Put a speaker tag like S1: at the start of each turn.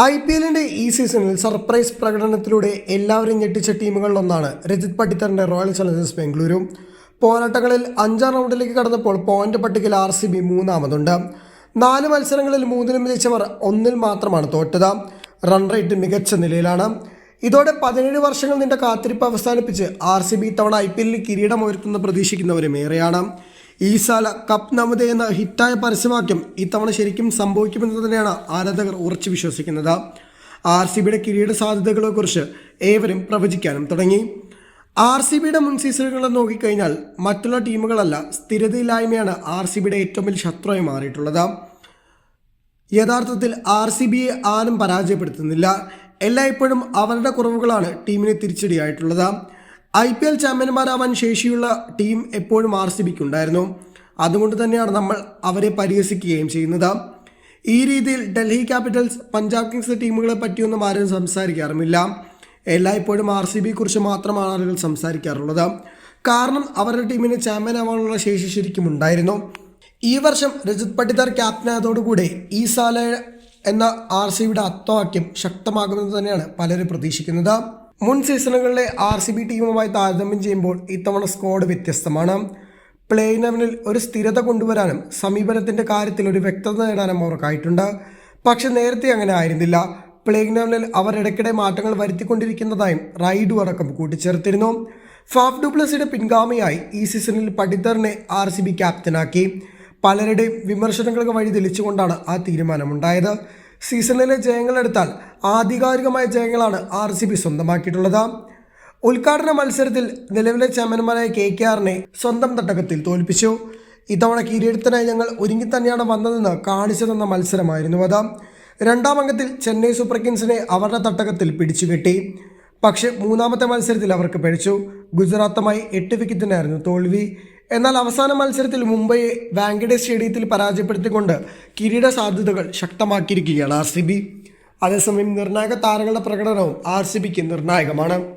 S1: I P എല്ലിന്റെ ഈ സീസണിൽ സർപ്രൈസ് പ്രകടനത്തിലൂടെ എല്ലാവരും ഞെട്ടിച്ച ടീമുകളിലൊന്നാണ് രജിത് പട്ടിത്തറിന്റെ റോയൽ ചലഞ്ചേഴ്സ് ബാംഗ്ലൂരും പോരാട്ടങ്ങളിൽ അഞ്ചാം റൗണ്ടിലേക്ക് കടന്നപ്പോൾ പോയിന്റ് പട്ടികയിൽ ആർ സി ബി മൂന്നാമതുണ്ട്. നാല് മത്സരങ്ങളിൽ മൂന്നിലും വിജയിച്ചവർ ഒന്നിൽ മാത്രമാണ് തോറ്റത്. റൺ റേറ്റ് മികച്ച നിലയിലാണ്. ഇതോടെ പതിനേഴ് വർഷങ്ങൾ നീണ്ട കാത്തിരിപ്പ് അവസാനിപ്പിച്ച് ആർ സി ബി തവണ ഐ പി എല്ലിൽ കിരീടമുയർത്തുന്ന പ്രതീക്ഷിക്കുന്നവരും ഏറെയാണ്. ഈ സാല കപ്പ് നമത് എന്ന ഹിറ്റായ പരസ്യവാക്യം ഇത്തവണ ശരിക്കും സംഭവിക്കുമെന്ന് തന്നെയാണ് ആരാധകർ ഉറച്ചു വിശ്വസിക്കുന്നത്. ആർ സി ബിയുടെ കിരീട സാധ്യതകളെക്കുറിച്ച് ഏവരും പ്രവചിക്കാനും തുടങ്ങി. ആർ സി ബിയുടെ മുൻ സീസണുകളെ നോക്കിക്കഴിഞ്ഞാൽ മറ്റുള്ള ടീമുകളല്ല സ്ഥിരതയില്ലായ്മയാണ് ആർ സി ബിയുടെ ഏറ്റവും വലിയ ശത്രുവായി മാറിയിട്ടുള്ളത്. യഥാർത്ഥത്തിൽ ആർ സി ബിയെ ആരും പരാജയപ്പെടുത്തുന്നില്ല. എല്ലായ്പ്പോഴും അവരുടെ കുറവുകളാണ് ടീമിനെ തിരിച്ചടിയായിട്ടുള്ളത്. ഐ പി എൽ ചാമ്പ്യന്മാരാവാൻ ശേഷിയുള്ള ടീം എപ്പോഴും ആർ സി ബിക്ക് ഉണ്ടായിരുന്നു അതുകൊണ്ട് തന്നെയാണ് നമ്മൾ അവരെ പരിഹസിക്കുകയും ചെയ്യുന്നത്. ഈ രീതിയിൽ ഡൽഹി ക്യാപിറ്റൽസ് പഞ്ചാബ് കിങ്സ് ടീമുകളെ പറ്റിയൊന്നും ആരും സംസാരിക്കാറുമില്ല. എല്ലായ്പ്പോഴും ആർ സി ബിയെക്കുറിച്ച് മാത്രമാണ് ആളുകൾ സംസാരിക്കാറുള്ളത്. കാരണം അവരുടെ ടീമിന് ചാമ്പ്യൻ ആവാനുള്ള ശേഷി ശരിക്കും ഉണ്ടായിരുന്നു. ഈ വർഷം രജിത് പട്ടിദാർ ക്യാപ്റ്റനായതോടുകൂടെ ഈ സാല എന്ന ആർ സി ബിയുടെ ശക്തമാകുമെന്ന് തന്നെയാണ് പലരും പ്രതീക്ഷിക്കുന്നത്. മുൻ സീസണുകളിലെ ആർ സി ബി ടീമുമായി താരതമ്യം ചെയ്യുമ്പോൾ ഇത്തവണ സ്ക്വാഡ് വ്യത്യസ്തമാണ്. പ്ലേ ഇലവനിൽ ഒരു സ്ഥിരത കൊണ്ടുവരാനും സമീപനത്തിന്റെ കാര്യത്തിൽ ഒരു വ്യക്തത നേടാനും അവർക്കായിട്ടുണ്ട് പക്ഷെ നേരത്തെ അങ്ങനെ ആയിരുന്നില്ല. പ്ലേ ഇലവനിൽ അവർ ഇടയ്ക്കിടെ മാറ്റങ്ങൾ വരുത്തിക്കൊണ്ടിരിക്കുന്നതായും റൈഡു അടക്കം കൂട്ടിച്ചേർത്തിരുന്നു. ഫാഫ് ഡുപ്ലസിയുടെ പിൻഗാമിയായി ഈ സീസണിൽ പടിത്തറിനെ ആർ സി ബി ക്യാപ്റ്റനാക്കി പലരുടെയും വിമർശനങ്ങൾക്ക് വഴി തെളിച്ചുകൊണ്ടാണ് ആ തീരുമാനമുണ്ടായത്. സീസണിലെ ജയങ്ങളെടുത്താൽ ആധികാരികമായ ജയങ്ങളാണ് ആർ സി ബി സ്വന്തമാക്കിയിട്ടുള്ളത്. ഉദ്ഘാടന മത്സരത്തിൽ നിലവിലെ ചാമ്പ്യന്മാരായ കെ കെ ആറിനെ സ്വന്തം തട്ടകത്തിൽ തോൽപ്പിച്ചു. ഇത്തവണ കിരീടത്തിനായി ഞങ്ങൾ ഒരുങ്ങി തന്നെയാണ് വന്നതെന്ന് കാണിച്ചു തന്ന മത്സരമായിരുന്നു അത്. രണ്ടാം അംഗത്തിൽ ചെന്നൈ സൂപ്പർ കിങ്സിനെ അവരുടെ തട്ടകത്തിൽ പിടിച്ചുകെട്ടി പക്ഷേ മൂന്നാമത്തെ മത്സരത്തിൽ അവർക്ക് പിഴച്ചു. ഗുജറാത്തുമായി എട്ട് വിക്കറ്റിനായിരുന്നു തോൽവി. എന്നാൽ അവസാന മത്സരത്തിൽ മുംബൈയെ വാങ്കഡെ സ്റ്റേഡിയത്തിൽ പരാജയപ്പെടുത്തിക്കൊണ്ട് കിരീട സാധ്യതകൾ ശക്തമാക്കിയിരിക്കുകയാണ് ആർ സി ബി. അതേസമയം നിർണായക താരങ്ങളുടെ പ്രകടനവും ആർ സി ബിക്ക് നിർണായകമാണ്.